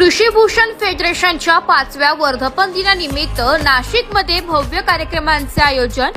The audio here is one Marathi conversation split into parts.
कृषीभूषण फेडरेशनच्या पाचव्या वर्धापन दिनानिमित्त नाशिकमध्ये भव्य कार्यक्रमांचे आयोजन.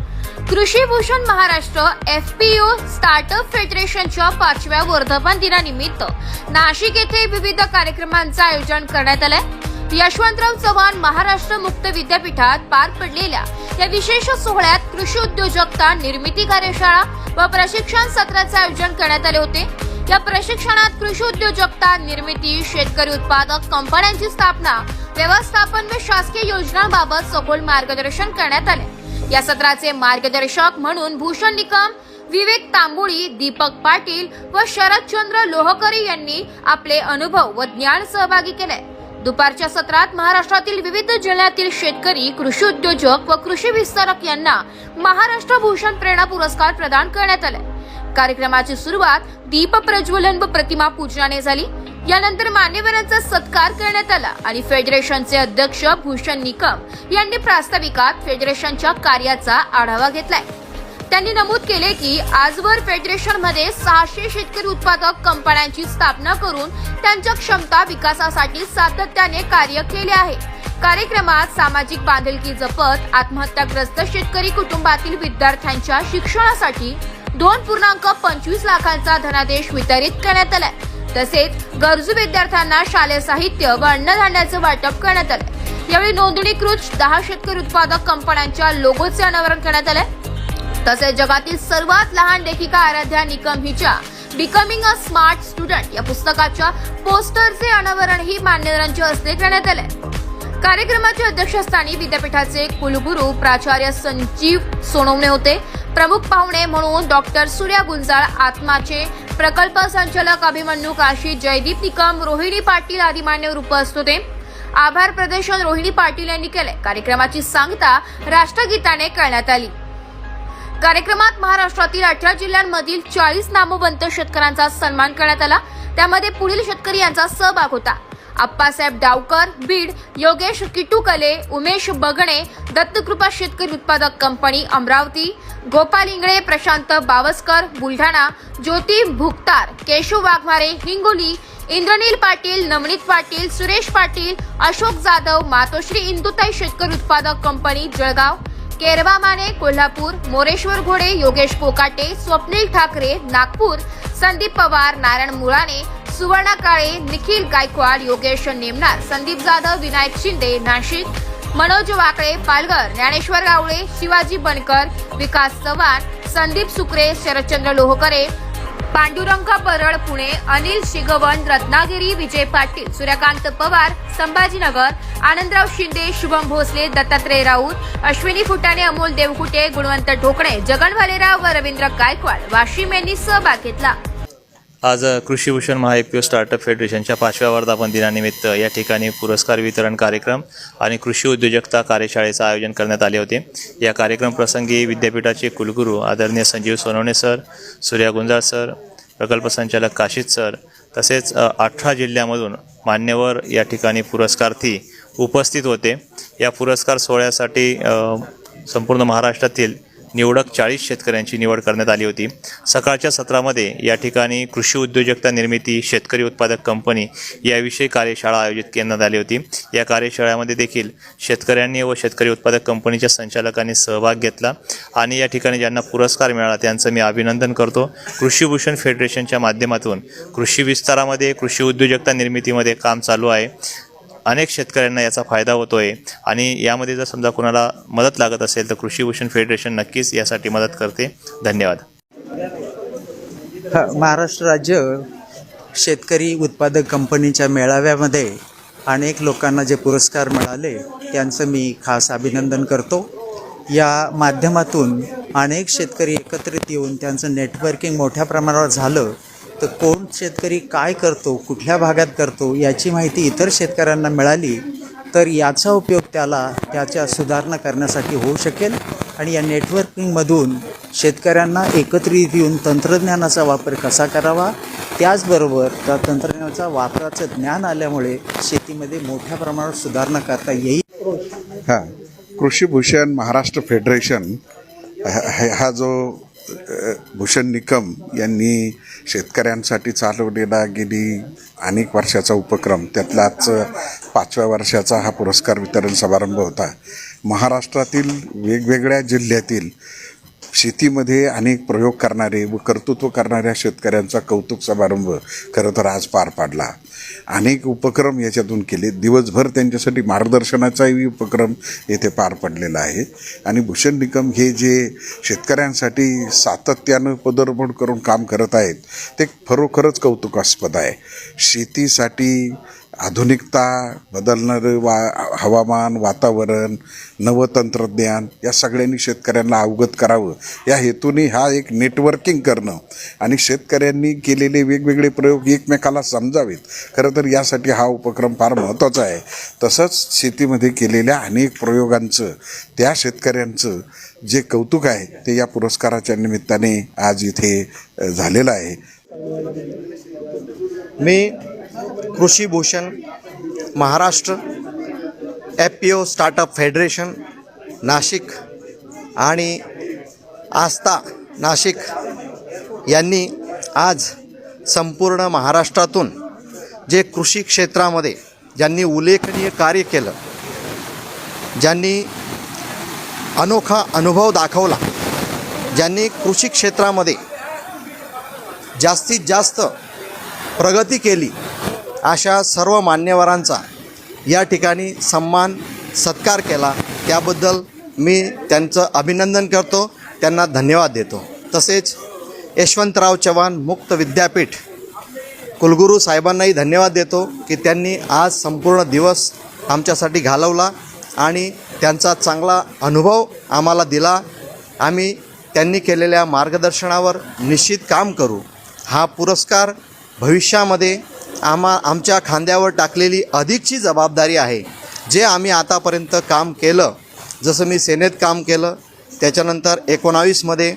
Krushibhushan Maharashtra F P O startup फेडरेशनच्या पाचव्या वर्धापन दिनानिमित्त नाशिक येथे विविध कार्यक्रमांचं आयोजन करण्यात आलंय यशवंतराव चव्हाण महाराष्ट्र मुक्त विद्यापीठात पार पडलेल्या या विशेष सोहळ्यात कृषी उद्योजकता निर्मिती कार्यशाळा व प्रशिक्षण सत्राचे आयोजन करण्यात आले होते. या प्रशिक्षणात कृषी उद्योजकता निर्मिती शेतकरी उत्पादक कंपन्यांची स्थापना व्यवस्थापन व शासकीय योजनांबाबत सखोल मार्गदर्शन करण्यात आले. या सत्राचे मार्गदर्शक म्हणून भूषण निकम विवेक तांबुळी दीपक पाटील व शरदचंद्र लोहकरी यांनी आपले अनुभव व ज्ञान सहभागी केले. दुपारच्या सत्रात महाराष्ट्रातील विविध जिल्ह्यातील शेतकरी कृषी उद्योजक व कृषी विस्तारक यांना महाराष्ट्र भूषण प्रेरणा पुरस्कार प्रदान करण्यात आले. कार्यक्रमाची सुरुवात दीप प्रज्वलन व प्रतिमा पूजनाने झाली. यानंतर मान्यवरांचा सत्कार करण्यात आला आणि फेडरेशनचे अध्यक्ष भूषण निकम यांनी प्रास्ताविकात फेडरेशनच्या कार्याचा आढावा घेतलाय. त्यांनी नमूद केले की आजवर फेडरेशनमध्ये सहाशे शेतकरी उत्पादक कंपन्यांची स्थापना करून त्यांच्या क्षमता विकासासाठी सातत्याने कार्य केले आहे. कार्यक्रमात सामाजिक बांधिलकी जपत आत्महत्याग्रस्त शेतकरी कुटुंबातील विद्यार्थ्यांच्या शिक्षणासाठी दोन पूर्णांक पंचवीस लाखांचा धनादेश वितरित करण्यात आलाय. तसेच गरजू विद्यार्थ्यांना शालेय साहित्य व अन्नधान्याचं वाटप करण्यात आलं यावेळी नोंदणीकृत दहा शेतकरी उत्पादक कंपन्यांच्या लोगोचे अनावरण करण्यात आलंय. तसेच जगातील सर्वात लहान लेखिका आराध्या निकम हिच्या बिकमिंग अ स्मार्ट स्टुडंट या पुस्तकाच्या पोस्टरचे अनावरणही मान्यवरांच्या हस्ते करण्यात आले कार्यक्रमाच्या अध्यक्षस्थानी विद्यापीठाचे कुलगुरू प्राचार्य संजीव सोनवणे होते. प्रमुख पाहुणे म्हणून डॉक्टर सूर्या गुंजाळ आत्माचे प्रकल्प संचालक अभिमन्यू काशी जयदीप निकम रोहिणी पाटील आदी मान्यवर उपस्थित होते आभार प्रदर्शन रोहिणी पाटील यांनी केले कार्यक्रमाची सांगता राष्ट्रगीताने करण्यात आली. कार्यक्रमात महाराष्ट्रातील अठरा जिल्ह्यांमधील चाळीस नामवंत शेतकऱ्यांचा सन्मान करण्यात आला. त्यामध्ये पुढील शेतकरी यांचा सहभाग होता. आप्पासाहेब डावकर बीड योगेश किटुकले उमेश बगणे दत्तकृपा शेतकरी उत्पादक कंपनी अमरावती गोपाल इंगळे प्रशांत बावस्कर बुलढाणा ज्योती भुक्तार केशव वाघमारे हिंगोली इंद्रनील पाटील नवनीत पाटील सुरेश पाटील अशोक जाधव मातोश्री इंदुताई शेतकरी उत्पादक कंपनी जळगाव केरवा माने कोल्हापूर मोरेश्वर घोडे योगेश कोकाटे स्वप्नील ठाकरे नागपूर संदीप पवार नारायण मुळाने सुवर्णा काळे निखिल गायकवाड योगेश नेमनार संदीप जाधव विनायक शिंदे नाशिक मनोज वाकळे पालघर ज्ञानेश्वर गावळे शिवाजी बनकर विकास चव्हाण संदीप सुकरे शरदचंद्र लोहकरे पांडुरंग परळ पुणे अनिल शिगवन रत्नागिरी विजय पाटील सूर्यकांत पवार संभाजीनगर आनंदराव शिंदे शुभम भोसले दत्तात्रय राऊत अश्विनी फुटाणे अमोल देवकुटे गुणवंत ढोकणे जगन भालेराव व रवींद्र गायकवाड वाशिम यांनी सहभाग घेतला. आज कृषीभूषण महाएपीओ स्टार्टअप फेडरेशनच्या पाचव्या वर्धापन दिनानिमित्त या ठिकाणी पुरस्कार वितरण कार्यक्रम आणि कृषी उद्योजकता कार्यशाळेचं आयोजन करण्यात आले होते. या कार्यक्रम प्रसंगी विद्यापीठाचे कुलगुरू आदरणीय संजीव सोनवणे सर सूर्या गुंजाळ सर प्रकल्प संचालक काशीद सर तसेच अठरा जिल्ह्यामधून मान्यवर या ठिकाणी पुरस्कार्थी उपस्थित होते. या पुरस्कार सोहळ्यासाठी संपूर्ण महाराष्ट्रातील निवडक चाळीस शेतकऱ्यांची निवड करण्यात आली होती. सकाळच्या सत्रामध्ये या ठिकाणी कृषी उद्योजकता निर्मिती शेतकरी उत्पादक कंपनी याविषयी कार्यशाळा आयोजित करण्यात आली होती. या कार्यशाळेमध्ये देखील शेतकऱ्यांनी व शेतकरी उत्पादक कंपनीच्या संचालकांनी सहभाग घेतला आणि या ठिकाणी ज्यांना पुरस्कार मिळाला त्यांचं मी अभिनंदन करतो. कृषीभूषण फेडरेशनच्या माध्यमातून कृषी विस्तारामध्ये कृषी उद्योजकता निर्मितीमध्ये काम चालू आहे. अनेक शेतकऱ्यांना याचा फायदा होतो आहे आणि यामध्ये जर समजा कोणाला मदत लागत असेल तर कृषीभूषण फेडरेशन नक्कीच यासाठी मदत करते. धन्यवाद. महाराष्ट्र राज्य शेतकरी उत्पादक कंपनीच्या मेळाव्यामध्ये अनेक लोकांना जे पुरस्कार मिळाले त्यांचं मी खास अभिनंदन करतो. या माध्यमातून अनेक शेतकरी एकत्रित येऊन त्यांचं नेटवर्किंग मोठ्या प्रमाणावर झालं तर कोण शेतकरी काय करतो कुठल्या भागात करतो याची माहिती इतर शेतकऱ्यांना मिळाली तर याचा उपयोग त्याला त्याच्या सुधारणा करण्यासाठी होऊ शकेल आणि या नेटवर्किंगमधून शेतकऱ्यांना एकत्रित येऊन तंत्रज्ञानाचा वापर कसा करावा त्याचबरोबर त्या तंत्रज्ञानाचा वापराचं ज्ञान आल्यामुळे शेतीमध्ये मोठ्या प्रमाणात सुधारणा करता येईल. हां कृषीभूषण महाराष्ट्र फेडरेशन हा जो भूषण निकम यांनी शेतकऱ्यांसाठी चालवलेला गेली अनेक वर्षाचा उपक्रम. त्यातलाच पाचव्या वर्षाचा हा पुरस्कार वितरण समारंभ होता. महाराष्ट्रातील वेगवेगळ्या जिल्ह्यातील शेतीमध्ये अनेक प्रयोग करणारे व कर्तृत्व करणाऱ्या शेतकऱ्यांचा कौतुक समारंभ खरं तर आज पार पाडला. अनेक उपक्रम याच्यातून केले. दिवसभर त्यांच्यासाठी मार्गदर्शनाचाही उपक्रम येथे पार पडलेला आहे. आणि भूषण निकम हे जे शेतकऱ्यांसाठी सातत्यानं पदरमोड करून काम करत आहेत ते खरोखरच कौतुकास्पद आहे. शेतीसाठी आधुनिकता बदलणारं वा हवामान वातावरण नवतंत्रज्ञान या सगळ्यांनी शेतकऱ्यांना अवगत करावं. या हेतूने हा एक नेटवर्किंग करणं आणि शेतकऱ्यांनी केलेले वेगवेगळे प्रयोग एकमेकाला समजावेत. खरं तर यासाठी हा उपक्रम फार महत्त्वाचा आहे. तसंच शेतीमध्ये केलेल्या अनेक प्रयोगांचं त्या शेतकऱ्यांचं जे कौतुक आहे ते या पुरस्काराच्या निमित्ताने आज इथे झालेलं आहे. मी Krushibhushan Maharashtra F P O startup federation Nashik आणि आस्था नाशिक यांनी आज संपूर्ण महाराष्ट्रातून जे कृषी क्षेत्रामध्ये ज्यांनी उल्लेखनीय कार्य केलं ज्यांनी अनोखा अनुभव दाखवला ज्यांनी कृषी क्षेत्रामध्ये जास्तीत जास्त प्रगती केली अशा सर्व मान्यवरांचा या ठिकाणी सन्मान सत्कार केला. त्याबद्दल मी त्यांचं अभिनंदन करतो. त्यांना धन्यवाद देतो. तसेच यशवंतराव चव्हाण मुक्त विद्यापीठ कुलगुरू साहेबांनाही धन्यवाद देतो की त्यांनी आज संपूर्ण दिवस आमच्यासाठी घालवला आणि त्यांचा चांगला अनुभव आम्हाला दिला. आम्ही त्यांनी केलेल्या मार्गदर्शनावर निश्चित काम करू. हा पुरस्कार भविष्यामध्ये आम्हा आमच्या खांद्यावर टाकलेली अधिकची जबाबदारी आहे. जे आम्ही आतापर्यंत काम केलं जसं मी सेनेत काम केलं त्याच्यानंतर एकोणावीसमध्ये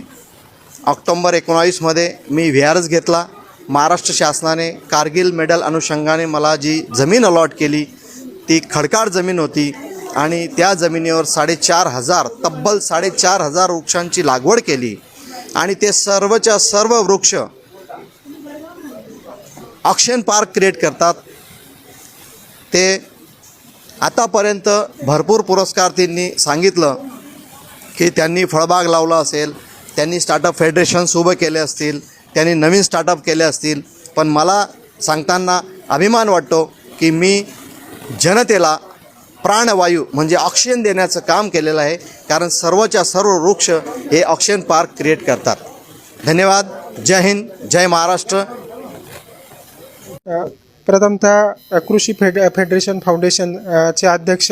ऑक्टोंबर एकोणावीसमध्ये मी व्ही आर एस घेतला. महाराष्ट्र शासनाने कारगिल मेडल अनुषंगाने मला जी जमीन अलॉट केली ती खडकाळ जमीन होती आणि त्या जमिनीवर साडेचार हजार तब्बल साडेचार हजार वृक्षांची लागवड केली आणि ते सर्वच्या सर्व वृक्ष ऑक्शन पार्क क्रिएट करतात. ते आतापर्यंत भरपूर पुरस्कार त्यांनी सांगितलं की त्यांनी फळबाग लावला असेल त्यांनी स्टार्टअप फेडरेशन्स उभं केले असतील त्यांनी नवीन स्टार्टअप केले असतील. पण मला सांगताना अभिमान वाटतो की मी जनतेला प्राणवायू म्हणजे ऑक्सिजन देण्याचं काम केलेलं आहे कारण सर्वच्या सर्व वृक्ष हे ऑक्सिजन पार्क क्रिएट करतात. धन्यवाद. जय हिंद. जय महाराष्ट्र. प्रथमतः कृषी फेड फेडरेशन फाउंडेशन चे अध्यक्ष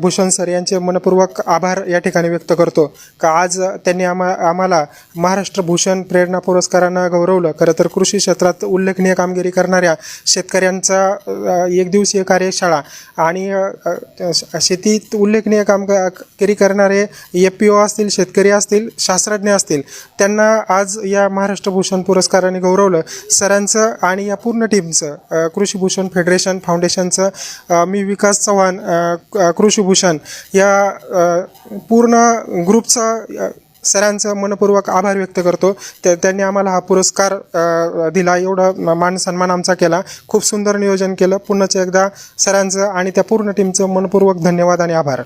भूषण सर यांचे मनपूर्वक आभार या ठिकाणी व्यक्त करतो. का आज त्यांनी आम्हा आम्हाला महाराष्ट्र भूषण प्रेरणा पुरस्कारानं गौरवलं. खरं तर कृषी क्षेत्रात उल्लेखनीय कामगिरी करणाऱ्या शेतकऱ्यांचा एक दिवसीय कार्यशाळा आणि शेतीत उल्लेखनीय कामगिरी करणारे ए पी ओ असतील शेतकरी असतील शास्त्रज्ञ असतील त्यांना आज या महाराष्ट्र भूषण पुरस्काराने गौरवलं. सरांचं आणि या पूर्ण टीमचं कृषीभूषण फेडरेशन फाउंडेशनचं मी विकास चव्हाण कृ क- कृषीभूषण या पूर्ण ग्रुपचं सरांचं मनपूर्वक आभार व्यक्त करतो. त्या त्यांनी आम्हाला हा पुरस्कार दिला. एवढा मान सन्मान आमचा केला. खूप सुंदर नियोजन केलं. पुन्हाच एकदा सरांचं आणि त्या पूर्ण टीमचं मनपूर्वक धन्यवाद आणि आभार.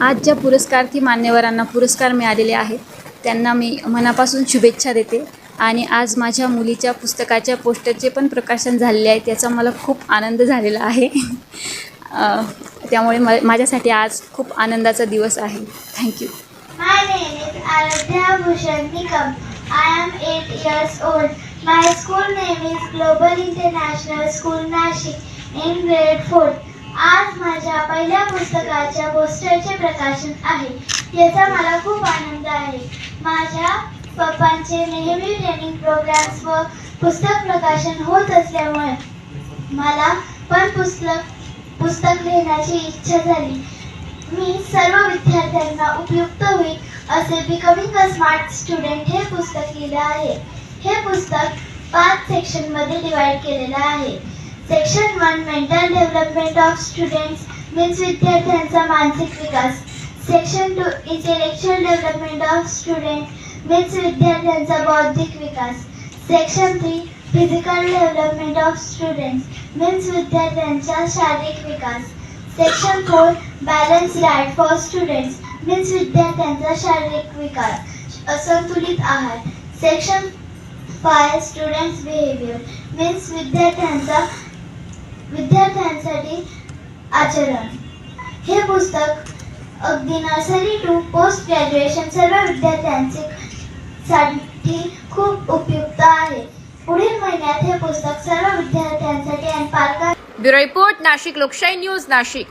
आज ज्या पुरस्कार्थी मान्यवरांना पुरस्कार मिळालेले आहेत. त्यांना मी मनापासून शुभेच्छा देते. आणि आज माझ्या मुलीच्या पुस्तकाच्या पोस्टरचे पण प्रकाशन झालेले आहे. त्याचा मला खूप आनंद झालेला आहे. त्यामुळे म माझ्यासाठी आज खूप आनंदाचा दिवस आहे thank you My name is Aradhya Bhushan Nikam. I am 8 years old. My school name is Global International School Nashik in grade 4. आज माझ्या पहिल्या पुस्तकाच्या पोस्टरचे प्रकाशन आहे याचा मला खूप आनंद आहे माझ्या पप्पांचे नेहमी ट्रेनिंग प्रोग्राम्स व पुस्तक प्रकाशन होत असल्यामुळे मला पण पुस्तक पुस्तक लिहिण्याची इच्छा झाली. मी सर्व विद्यार्थ्यांना उपयुक्त होईल असे बिकमिंग अ स्मार्ट स्टुडंट हे पुस्तक लिहिलं आहे. हे पुस्तक पाच सेक्शनमध्ये डिवाइड केलेलं आहे. Section one mental development of students means विद्यार्थ्यांचा मानसिक विकास. Section two intellectual development of student means विद्यार्थ्यांचा बौद्धिक विकास. Section three physical development of students means विद्यार्थ्यांचा शारीरिक विकास section four balance diet for students means विद्यार्थ्यांचा शारीरिक विकास असंतुलित आहार. Section five students behaviour means विद्यार्थ्यांचा विद्यार्थ्यांसाठी आचरण. हे पुस्तक अगदी नर्सरी टू पोस्ट ग्रॅज्युएशन सर्व विद्यार्थ्यांचे साठी खूप उपयुक्त आहे. पुढील महिन्यात हे पुस्तक सर्व विद्यार्थ्यांसाठी आणि पालकांसाठी ब्युरो रिपोर्ट नाशिक लोकशाही न्यूज नाशिक.